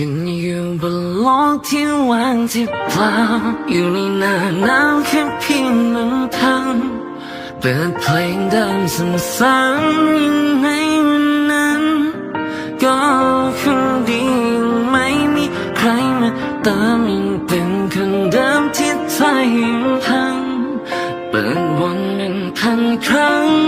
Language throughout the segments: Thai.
ฉันอยู่บนโลกที่ว่างที่เปล่าอยู่ในหน้านาวแค่เพียงลำพังเปิดเพลงเดิมซ้ำๆยังในวันนั้น ก็คงดีไม่มีใครมาเติมยังเป็นคนเดิมที่ใจยังพังเปิดวนเป็นพันครั้ง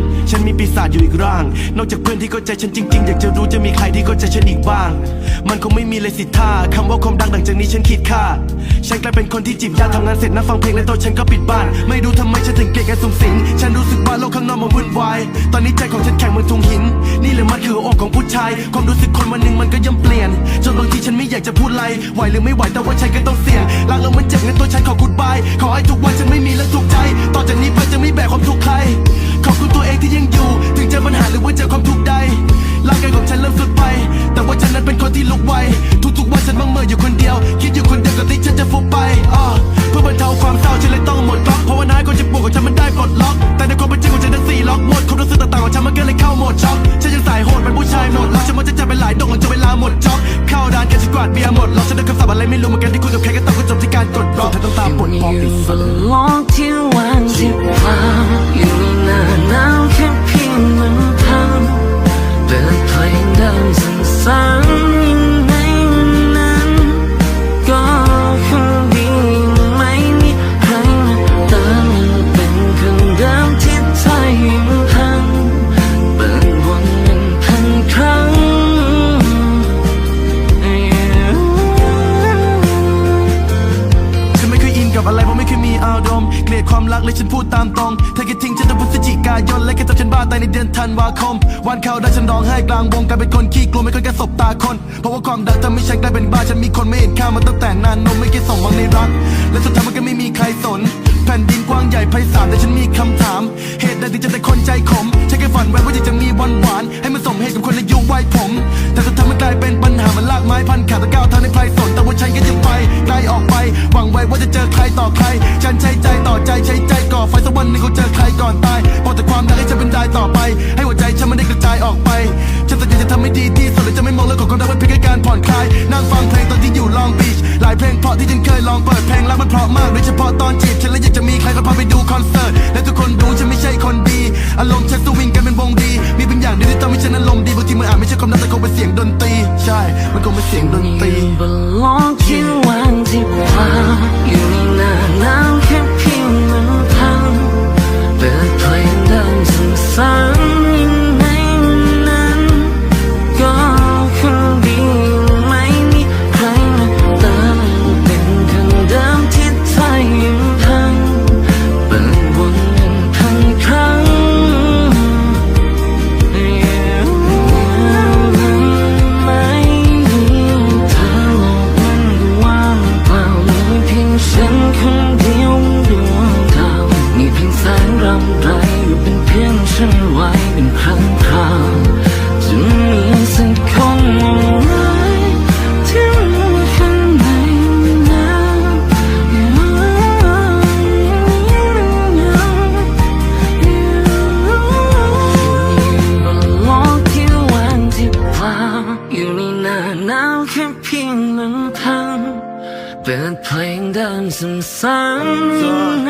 ฉันมีปีศาจอยู่อีกร่าง นอกจากเพื่อนที่เข้าใจฉันจริงๆ อยากจะรู้จะมีใครที่เข้าใจฉันอีกบ้าง มันคงไม่มีเลยสิท่าคำว่าความดังหลังจากนี้ฉันคิดค่าฉันกลายเป็นคนที่จีบยากทำงานเสร็จนั่งฟังเพลงและตัวฉันก็ปิดบ้าน ไม่รู้ทำไมฉันถึงเกลียดการสูงสิง ฉันรู้สึกว่าโลกข้างนอกมันวุ่นวาย ตอนนี้ใจของฉันแข็งเหมือนทุงหิน นี่แหละมันคือหัวอกของผู้ชาย ความรู้สึกคนวันหนึ่งมันก็ย่อมเปลี่ยน จนบางทีฉันไม่อยากจะพูดอะไรไหวหรือไม่ไหวแต่ว่าฉันก็ต้องเสี่ยงรักแล้วมันเจ็บงั้นตัวฉันขอกูดบายขอให้ทุกวันฉันไม่มีเรื่องทุกใจ ต่อจากนี้ไปจะไม่แบกความทุกข์ใคร ม เกลียดความรักเลยฉันพูดตามตรง เธอแค่ทิ้งฉันตั้งพฤศจิกายนและแค่ทำฉันบ้าตายในเดือนธันวาคม วันเขาได้ฉันร้องไห้กลางวงกลายเป็นคนขี้กลัวไม่เคยแกสบตาคน เพราะว่าความดังทำให้ฉันกลายเป็นบ้าฉันมีคนไม่เห็นค่ามาตั้งแต่นานนมไม่เคยสมหวังในรัก และสุดท้ายมันก็ไม่มีใครสน แผ่นดินกว้างใหญ่ไพศาลแต่ฉันมีคำถาม เหตุใดถึงจะได้คนใจขมฉันแค่ฝันไว้ว่าอยากจะมีวันหวานให้มันสมเหตุกับคนอายุวัยผม เจอใครต่อใคร ฉันใช้ใจต่อใจใช้ใจก่อไฟสักวันหนึ่งคงเจอใครก่อนตายบอกแต่ความรักให้ฉันเป็นได้ต่อไป ให้หัวใจฉันมันได้กระจายออกไป ฉันสัญญาจะทำให้ดีที่สุดและจะไม่มองเรื่องของความรักเป็นเพียงแค่การผ่อนคลายนั่งฟังเพลงตอนที่อยู่ลองบีชหลายเพลงเพราะที่ฉันเคยลองเปิดเพลงรักมันเพราะมากโดยเฉพาะตอนจีบฉันและอยากจะมีใครก็พาไปดูคอนเสิร์ตและทุกคนรู้ฉันไม่ใช่คนดีอารมณ์ฉันสวิงกันเป็นวงดี มีบางอย่างเดียวที่ทำให้ฉันนั้นลมณ์ดีบางทีมันอาจไม่ใช่ความรักแต่คงเป็นเสียงดนตรี ใช่ มันคงเป็นเสียงดนตรีอยู่บน ในหน้าหนาวแค่เพียงลำพังเปิดเพลงเดิมซ้ำๆใน